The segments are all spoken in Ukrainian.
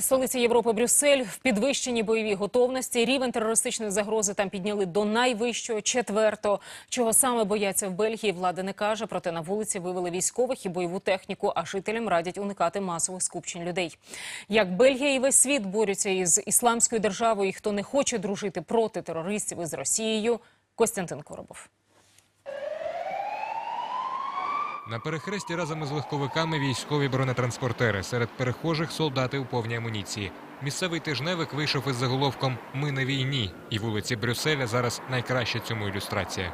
Столиці, Європи Брюссель в підвищеній бойовій готовності. Рівень терористичної загрози там підняли до найвищого четвертого. Чого саме бояться в Бельгії, влада не каже. Проте на вулиці вивели військових і бойову техніку, а жителям радять уникати масових скупчень людей. Як Бельгія і весь світ борються із ісламською державою, і хто не хоче дружити проти терористів із Росією, Костянтин Коробов. На перехресті разом із легковиками військові бронетранспортери. Серед перехожих солдати у повній амуніції. Місцевий тижневик вийшов із заголовком Ми на війні, і вулиці Брюсселя зараз найкраща цьому ілюстрація.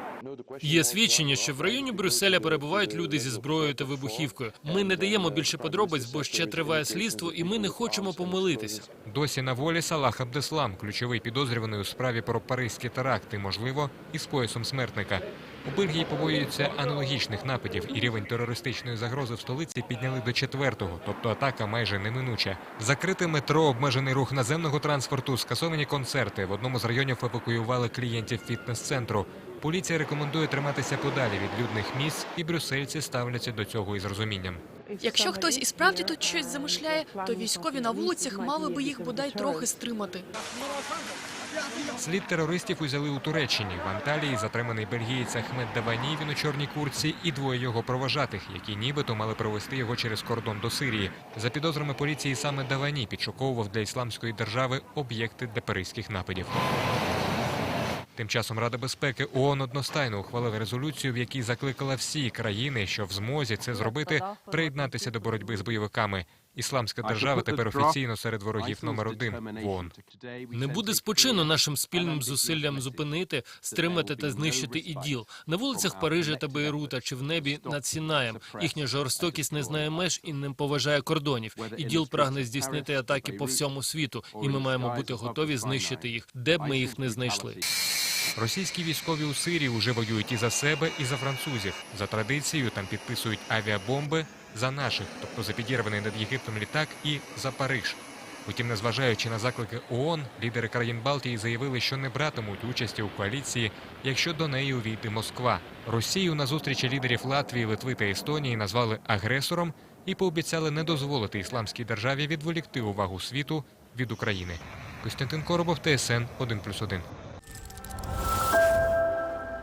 Є свідчення, що в районі Брюсселя перебувають люди зі зброєю та вибухівкою. Ми не даємо більше подробиць, бо ще триває слідство, і ми не хочемо помилитися. Досі на волі Салах Абдеслам, ключовий підозрюваний у справі про паризькі теракти, можливо, із поясом смертника. У Бельгії побоюються аналогічних нападів, і рівень терористичної загрози в столиці підняли до четвертого, тобто атака майже неминуча. Закрите метро, обмежений рух наземного транспорту, скасовані концерти. В одному з районів евакуювали клієнтів фітнес-центру. Поліція рекомендує триматися подалі від людних місць, і брюссельці ставляться до цього із розумінням. Якщо хтось і справді тут щось замишляє, то військові на вулицях мали би їх бодай трохи стримати. Слід терористів узяли у Туреччині. В Анталії затриманий бельгієць Ахмед Давані, він у чорній курці, і двоє його провожатих, які нібито мали провести його через кордон до Сирії. За підозрами поліції саме Давані підшуковував для ісламської держави об'єкти для паризьких нападів. Тим часом Рада безпеки ООН одностайно ухвалила резолюцію, в якій закликала всі країни, що в змозі це зробити, приєднатися до боротьби з бойовиками. Ісламська держава тепер офіційно серед ворогів номер один в ООН. Не буде спочину нашим спільним зусиллям зупинити, стримати та знищити іділ на вулицях Парижа та Бейрута чи в небі над Сінаєм. Їхня жорстокість не знає меж і не поважає кордонів. Іділ прагне здійснити атаки по всьому світу, і ми маємо бути готові знищити їх, де б ми їх не знайшли. Російські військові у Сирії вже воюють і за себе, і за французів. За традицією там підписують авіабомби за наших, тобто за підірваний над Єгиптом літак, і за Париж. Утім, незважаючи на заклики ООН, лідери країн Балтії заявили, що не братимуть участі у коаліції, якщо до неї увійде Москва. Росію на зустрічі лідерів Латвії, Литви та Естонії назвали агресором і пообіцяли не дозволити ісламській державі відволікти увагу світу від України. Костянтин Коробов, ТСН 1+,1.